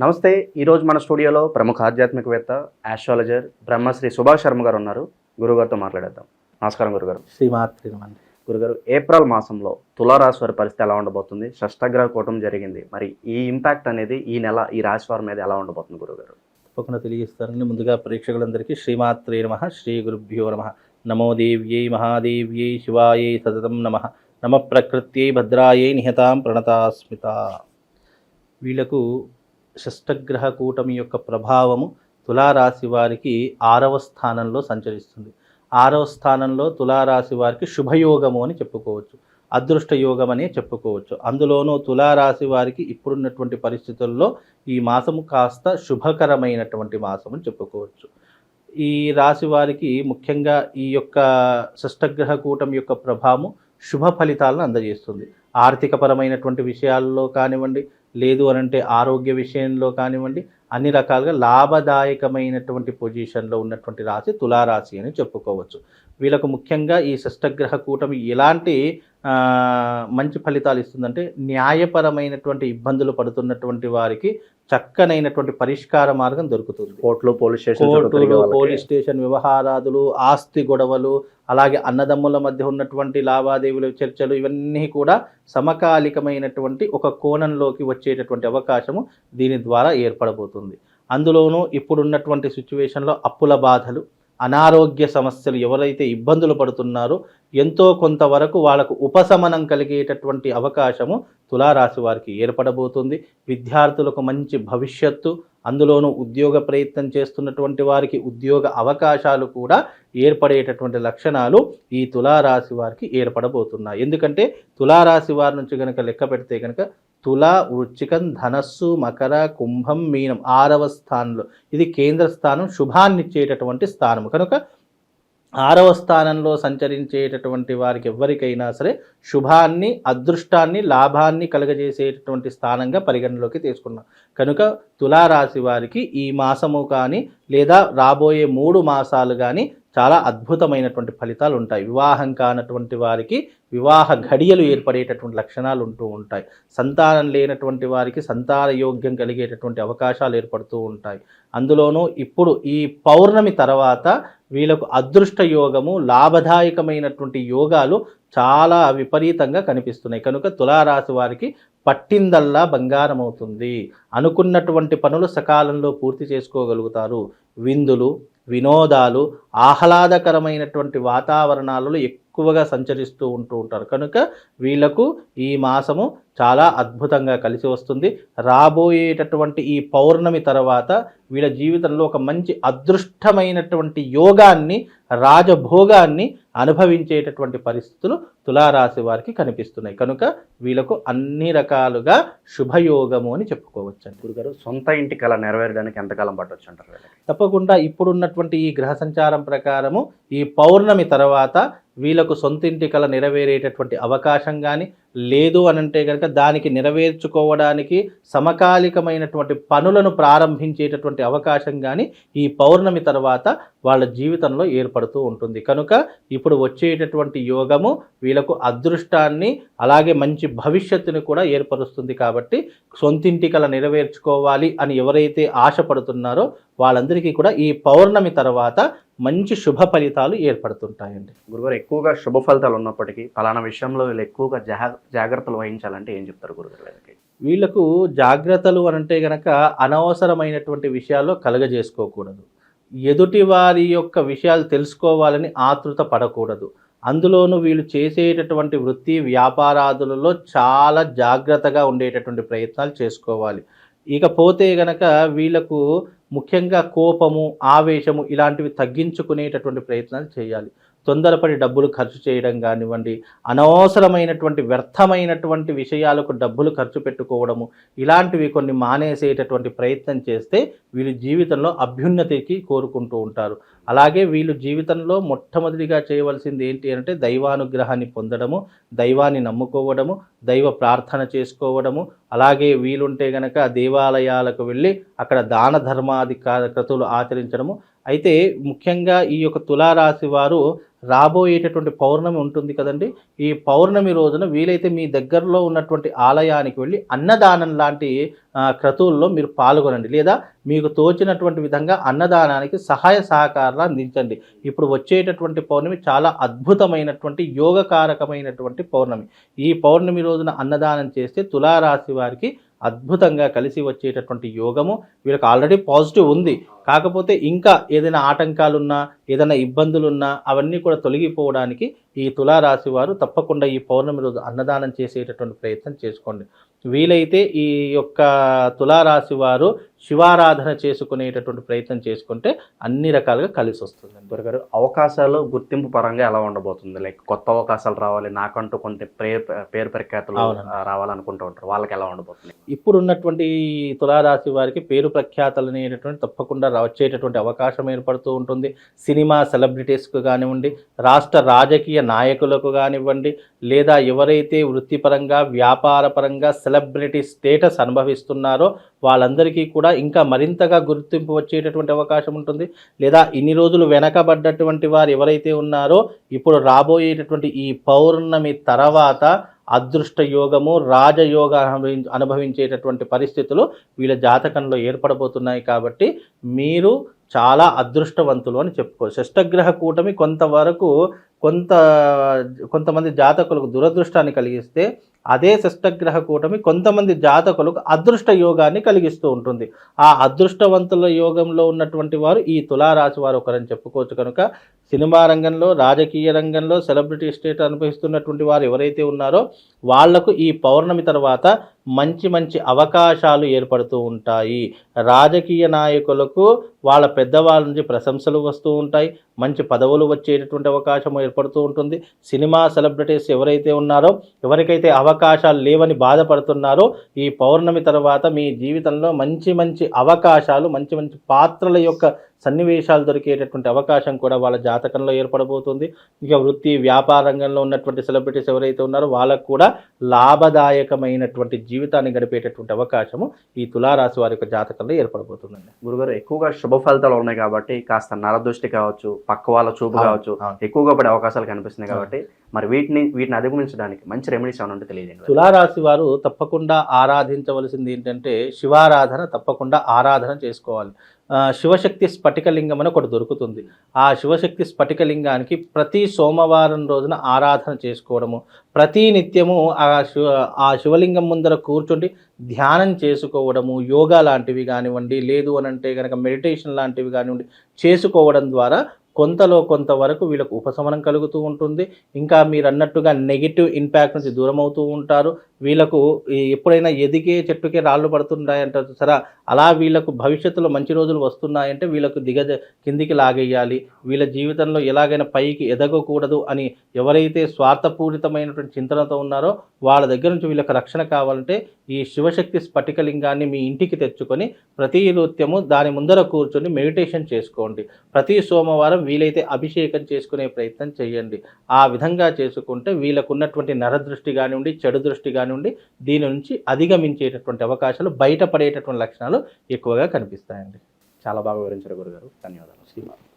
నమస్తే ఈరోజు మన స్టూడియోలో ప్రముఖ ఆధ్యాత్మికవేత్త ఆస్ట్రాలజర్ బ్రహ్మశ్రీ సుభాష్ శర్మ గారు ఉన్నారు. గురుగారితో మాట్లాడేద్దాం. నమస్కారం గురుగారు. శ్రీమాత్రి గురుగారు ఏప్రిల్ మాసంలో తులారాశి వారి పరిస్థితి ఎలా ఉండబోతుంది? షష్టగ్రహ కూటం జరిగింది. మరి ఈ ఇంపాక్ట్ అనేది ఈ నెల ఈ రాశి వారి మీద ఎలా ఉండబోతుంది గురుగారు? తప్పకుండా తెలియజేస్తారండి ముందుగా ప్రేక్షకులందరికీ శ్రీమాత్రే నమ శ్రీ గురుభ్యో నమ. నమో దేవ్యై మహాదేవ్యై శివాయై సతతం నమ. నమ ప్రకృత్యై భద్రాయై నిహతాం ప్రణతాస్మిత. వీళ్ళకు షష్టగ్రహ కూటమి యొక్క ప్రభావము తులారాశి వారికి ఆరవ స్థానంలో సంచరిస్తుంది. ఆరవ స్థానంలో తులారాశి వారికి శుభయోగము అని చెప్పుకోవచ్చు. అదృష్ట యోగం అనే చెప్పుకోవచ్చు. అందులోనూ తులారాశి వారికి ఇప్పుడున్నటువంటి పరిస్థితుల్లో ఈ మాసము కాస్త శుభకరమైనటువంటి మాసము అని చెప్పుకోవచ్చు. ఈ రాశి వారికి ముఖ్యంగా ఈ యొక్క షష్టగ్రహ కూటం యొక్క ప్రభావం శుభ ఫలితాలను అందజేస్తుంది. ఆర్థికపరమైనటువంటి విషయాల్లో కానివ్వండి లేదు అనంటే ఆరోగ్య విషయంలో కానివ్వండి అన్ని రకాలుగా లాభదాయకమైనటువంటి పొజిషన్లో ఉన్నటువంటి రాశి తులారాశి అని చెప్పుకోవచ్చు. వీళ్ళకు ముఖ్యంగా ఈ షష్టగ్రహ కూటమి ఎలాంటి మంచి ఫలితాలు ఇస్తుందంటే న్యాయపరమైనటువంటి ఇబ్బందులు పడుతున్నటువంటి వారికి చక్కనైనటువంటి పరిష్కార మార్గం దొరుకుతుంది. కోర్టులు పోలీస్ స్టేషన్ కోర్టులు పోలీస్ స్టేషన్ వ్యవహారాదులు ఆస్తి గొడవలు అలాగే అన్నదమ్ముల మధ్య ఉన్నటువంటి లావాదేవీలు చర్చలు ఇవన్నీ కూడా సమకాలికమైనటువంటి ఒక కోణంలోకి వచ్చేటటువంటి అవకాశము దీని ద్వారా ఏర్పడబోతుంది. అందులోనూ ఇప్పుడున్నటువంటి సిచ్యువేషన్లో అప్పుల బాధలు అనారోగ్య సమస్యలు ఎవరైతే ఇబ్బందులు పడుతున్నారో ఎంతో కొంతవరకు వాళ్ళకు ఉపశమనం కలిగేటటువంటి అవకాశము తులారాశి వారికి ఏర్పడబోతుంది. విద్యార్థులకు మంచి భవిష్యత్తు అందులోనూ ఉద్యోగ ప్రయత్నం చేస్తున్నటువంటి వారికి ఉద్యోగ అవకాశాలు కూడా ఏర్పడేటటువంటి లక్షణాలు ఈ తులారాశి వారికి ఏర్పడబోతున్నాయి. ఎందుకంటే తులారాశి వారి నుంచి కనుక లెక్క పెడితే కనుక తుల వృచ్చికం ధనస్సు మకర కుంభం మీనం ఆరవ స్థానంలో. ఇది కేంద్ర స్థానం శుభాన్నిచ్చేటటువంటి స్థానం కనుక ఆరవ స్థానంలో సంచరించేటటువంటి వారికి ఎవరికైనా సరే శుభాన్ని అదృష్టాన్ని లాభాన్ని కలగజేసేటటువంటి స్థానంగా పరిగణలోకి తీసుకున్నాం. కనుక తులారాశి వారికి ఈ మాసము కానీ లేదా రాబోయే మూడు మాసాలు కానీ చాలా అద్భుతమైనటువంటి ఫలితాలు ఉంటాయి. వివాహం కానటువంటి వారికి వివాహ ఘడియలు ఏర్పడేటటువంటి లక్షణాలు ఉంటూ ఉంటాయి. సంతానం లేనటువంటి వారికి సంతాన యోగ్యం కలిగేటటువంటి అవకాశాలు ఏర్పడుతూ ఉంటాయి. అందులోనూ ఇప్పుడు ఈ పౌర్ణమి తర్వాత వీళ్ళకు అదృష్ట యోగము లాభదాయకమైనటువంటి యోగాలు చాలా విపరీతంగా కనిపిస్తున్నాయి. కనుక తులారాశి వారికి పట్టిందల్లా బంగారం అవుతుంది. అనుకున్నటువంటి పనులు సకాలంలో పూర్తి చేసుకోగలుగుతారు. విందులు వినోదాలు ఆహ్లాదకరమైనటువంటి వాతావరణాలలో ఎక్కువగా సంచరిస్తూ ఉంటూ ఉంటారు. కనుక వీళ్ళకు ఈ మాసము చాలా అద్భుతంగా కలిసి వస్తుంది. రాబోయేటటువంటి ఈ పౌర్ణమి తర్వాత వీళ్ళ జీవితంలో ఒక మంచి అదృష్టమైనటువంటి యోగాన్ని రాజభోగాన్ని అనుభవించేటటువంటి పరిస్థితులు తులారాశి వారికి కనిపిస్తున్నాయి. కనుక వీళ్ళకు అన్ని రకాలుగా శుభయోగము అని చెప్పుకోవచ్చండి. గురుగారు సొంత ఇంటి కళ నెరవేరడానికి ఎంతకాలం పట్టొచ్చు అంటారు? తప్పకుండా ఇప్పుడున్నటువంటి ఈ గ్రహ సంచారం ప్రకారము ఈ పౌర్ణమి తర్వాత వీళ్ళకు సొంతింటి కల నెరవేరేటటువంటి అవకాశం కానీ లేదు అని అంటే కనుక దానికి నెరవేర్చుకోవడానికి సమకాలికమైనటువంటి పనులను ప్రారంభించేటటువంటి అవకాశం కానీ ఈ పౌర్ణమి తర్వాత వాళ్ళ జీవితంలో ఏర్పడుతూ ఉంటుంది. కనుక ఇప్పుడు వచ్చేటటువంటి యోగము వీళ్ళకు అదృష్టాన్ని అలాగే మంచి భవిష్యత్తుని కూడా ఏర్పరుస్తుంది కాబట్టి సొంతింటి కల నెరవేర్చుకోవాలి అని ఎవరైతే ఆశపడుతున్నారో వాళ్ళందరికీ కూడా ఈ పౌర్ణమి తర్వాత మంచి శుభ ఫలితాలు ఏర్పడుతుంటాయండి. గురుగారు ఎక్కువగా శుభ ఫలితాలు ఉన్నప్పటికీ పలానా విషయంలో వీళ్ళు ఎక్కువగా జాగ్రత్తలు వహించాలంటే ఏం చెప్తారు గురుగారు వీళ్ళకి వీళ్ళకు జాగ్రత్తలు అనంటే గనక అనవసరమైనటువంటి విషయాల్లో కలగజేసుకోకూడదు. ఎదుటి వారి యొక్క విషయాలు తెలుసుకోవాలని ఆతృత పడకూడదు. అందులోనూ వీళ్ళు చేసేటటువంటి వృత్తి వ్యాపారాదులలో చాలా జాగ్రత్తగా ఉండేటటువంటి ప్రయత్నాలు చేసుకోవాలి. ఇకపోతే గనక వీళ్ళకు ముఖ్యంగా కోపము ఆవేశము ఇలాంటివి తగ్గించుకునేటటువంటి ప్రయత్నాలు చేయాలి. తొందరపడి డబ్బులు ఖర్చు చేయడం కానివ్వండి అనవసరమైనటువంటి వ్యర్థమైనటువంటి విషయాలకు డబ్బులు ఖర్చు పెట్టుకోవడము ఇలాంటివి కొన్ని మానేసేటటువంటి ప్రయత్నం చేస్తే వీళ్ళు జీవితంలో అభ్యున్నతికి కోరుకుంటూ ఉంటారు. అలాగే వీళ్ళు జీవితంలో మొట్టమొదటిగా చేయవలసింది ఏంటి అంటే దైవానుగ్రహాన్ని పొందడము దైవాన్ని నమ్ముకోవడము దైవ ప్రార్థన చేసుకోవడము అలాగే వీలుంటే గనక దేవాలయాలకు వెళ్ళి అక్కడ దాన ధర్మాది క్రతువులు ఆచరించడము. అయితే ముఖ్యంగా ఈ యొక్క తులారాశి వారు రాబోయేటటువంటి పౌర్ణమి ఉంటుంది కదండి. ఈ పౌర్ణమి రోజున వీలైతే మీ దగ్గరలో ఉన్నటువంటి ఆలయానికి వెళ్ళి అన్నదానం లాంటి క్రతువుల్లో మీరు పాల్గొనండి. లేదా మీకు తోచినటువంటి విధంగా అన్నదానానికి సహాయ సహకారాలు అందించండి. ఇప్పుడు వచ్చేటటువంటి పౌర్ణమి చాలా అద్భుతమైనటువంటి యోగకారకమైనటువంటి పౌర్ణమి. ఈ పౌర్ణమి రోజున అన్నదానం చేస్తే తులారాశి వారికి అద్భుతంగా కలిసి వచ్చేటటువంటి యోగము వీళ్ళకి ఆల్రెడీ పాజిటివ్ ఉంది. కాకపోతే ఇంకా ఏదైనా ఆటంకాలున్నా ఏదైనా ఇబ్బందులున్నా అవన్నీ కూడా తొలగిపోవడానికి ఈ తులారాశి వారు తప్పకుండా ఈ పౌర్ణమి రోజు అన్నదానం చేసేటటువంటి ప్రయత్నం చేసుకోండి. వీలైతే ఈ యొక్క తులారాశి వారు శివారాధన చేసుకునేటటువంటి ప్రయత్నం చేసుకుంటే అన్ని రకాలుగా కలిసి వస్తుందండి గురుగారు అవకాశాలు గుర్తింపు పరంగా ఎలా ఉండబోతుంది? లైక్ కొత్త అవకాశాలు రావాలి నాకంటూ కొంత పేరు పేరు ప్రఖ్యాతులు రావాలనుకుంటూ ఉంటారు. వాళ్ళకి ఎలా ఉండబోతుంది? ఇప్పుడు ఉన్నటువంటి ఈ తులారాశి వారికి పేరు ప్రఖ్యాతలు అనేటటువంటి తప్పకుండా వచ్చేటటువంటి అవకాశం ఏర్పడుతూ ఉంటుంది. సినిమా సెలబ్రిటీస్కు కానివ్వండి రాష్ట్ర రాజకీయ నాయకులకు కానివ్వండి లేదా ఎవరైతే వృత్తిపరంగా వ్యాపారపరంగా సెలబ్రిటీ స్టేటస్ అనుభవిస్తున్నారో వాళ్ళందరికీ కూడా ఇంకా మరింతగా గుర్తింపు వచ్చేటటువంటి అవకాశం ఉంటుంది. లేదా ఇన్ని రోజులు వెనకబడ్డటువంటి వారు ఎవరైతే ఉన్నారో ఇప్పుడు రాబోయేటటువంటి ఈ పౌర్ణమి తర్వాత అదృష్ట యోగము రాజయోగ అనుభవి- అనుభవించేటటువంటి పరిస్థితులు వీళ్ళ జాతకంలో ఏర్పడబోతున్నాయి కాబట్టి మీరు చాలా అదృష్టవంతులు అని చెప్పుకో షష్టగ్రహ కూటమి కొంతవరకు కొంత కొంతమంది జాతకులకు దురదృష్టాన్ని కలిగిస్తే అదే షష్టగ్రహ కూటమి కొంతమంది జాతకులకు అదృష్ట యోగాన్ని కలిగిస్తూ ఉంటుంది. ఆ అదృష్టవంతుల యోగంలో ఉన్నటువంటి వారు ఈ తులారాశి వారు ఒకరని చెప్పుకోవచ్చు కనుక సినిమా రంగంలో రాజకీయ రంగంలో సెలబ్రిటీ స్టేట్ అనుభవిస్తున్నటువంటి వారు ఎవరైతే ఉన్నారో వాళ్ళకు ఈ పౌర్ణమి తర్వాత మంచి మంచి అవకాశాలు ఏర్పడుతూ ఉంటాయి. రాజకీయ నాయకులకు వాళ్ళ పెద్దవాళ్ళ నుంచి ప్రశంసలు వస్తూ ఉంటాయి. మంచి పదవులు వచ్చేటటువంటి అవకాశం ఏర్పడుతూ ఉంటుంది. సినిమా సెలబ్రిటీస్ ఎవరైతే ఉన్నారో ఎవరికైతే అవకాశాలు లేవని బాధపడుతున్నారో ఈ పౌర్ణమి తర్వాత మీ జీవితంలో మంచి మంచి అవకాశాలు మంచి మంచి పాత్రల యొక్క సన్నివేశాలు దొరికేటటువంటి అవకాశం కూడా వాళ్ళ జాతకంలో ఏర్పడబోతుంది. ఇక వృత్తి వ్యాపార రంగంలో ఉన్నటువంటి సెలబ్రిటీస్ ఎవరైతే ఉన్నారో వాళ్ళకు కూడా లాభదాయకమైనటువంటి జీవితాన్ని గడిపేటటువంటి అవకాశము ఈ తులారాశి వారి యొక్క జాతకంలో ఏర్పడబోతుందండి. గురుగారు ఎక్కువగా శుభ ఫలితాలు ఉన్నాయి కాబట్టి కాస్త నరదృష్టి కావచ్చు పక్క వాళ్ళ చూపు కావచ్చు. ఎక్కువగా పడే అవకాశాలు కనిపిస్తున్నాయి కాబట్టి మరి వీటిని వీటిని అధిగమించడానికి మంచి రెమెడీస్ ఏమైనా ఉంటే తెలియజేయండి తులారాశి వారు తప్పకుండా ఆరాధించవలసింది ఏంటంటే శివారాధన తప్పకుండా ఆరాధన చేసుకోవాలి. శివశక్తి స్ఫటికలింగం అని ఒకటి దొరుకుతుంది. ఆ శివశక్తి స్ఫటికలింగానికి ప్రతి సోమవారం రోజున ఆరాధన చేసుకోవడము ప్రతి నిత్యము ఆ శివ ఆ శివలింగం ముందర కూర్చుండి ధ్యానం చేసుకోవడము యోగా లాంటివి కానివ్వండి లేదు అని అంటే కనుక మెడిటేషన్ లాంటివి కానివ్వండి చేసుకోవడం ద్వారా కొంతలో కొంతవరకు వీళ్ళకు ఉపశమనం కలుగుతూ ఉంటుంది. ఇంకా మీరు అన్నట్టుగా నెగిటివ్ ఇంపాక్ట్ నుంచి దూరం అవుతూ ఉంటారు. వీళ్ళకు ఎప్పుడైనా ఎదిగే చెట్టుకే రాళ్ళు పడుతుంటాయంటారు సరే అలా వీళ్ళకు భవిష్యత్తులో మంచి రోజులు వస్తున్నాయంటే వీళ్ళకు దిగజ కిందికి లాగేయాలి. వీళ్ళ జీవితంలో ఎలాగైనా పైకి ఎదగకూడదు అని ఎవరైతే స్వార్థపూరితమైనటువంటి చింతనతో ఉన్నారో వాళ్ళ దగ్గర నుంచి వీళ్ళకి రక్షణ కావాలంటే ఈ శివశక్తి స్ఫటికలింగాన్ని మీ ఇంటికి తెచ్చుకొని ప్రతి నృత్యము దాని ముందర కూర్చొని మెడిటేషన్ చేసుకోండి. ప్రతి సోమవారం వీలైతే అభిషేకం చేసుకునే ప్రయత్నం చేయండి. ఆ విధంగా చేసుకుంటే వీళ్ళకున్నటువంటి నరదృష్టి కానివ్వండి చెడు దృష్టి కానివ్వండి దీని నుంచి అధిగమించేటటువంటి అవకాశాలు బయటపడేటటువంటి లక్షణాలు ఎక్కువగా కనిపిస్తాయండి. చాలా బాగా వివరించారు గురుగారు. ధన్యవాదాలు.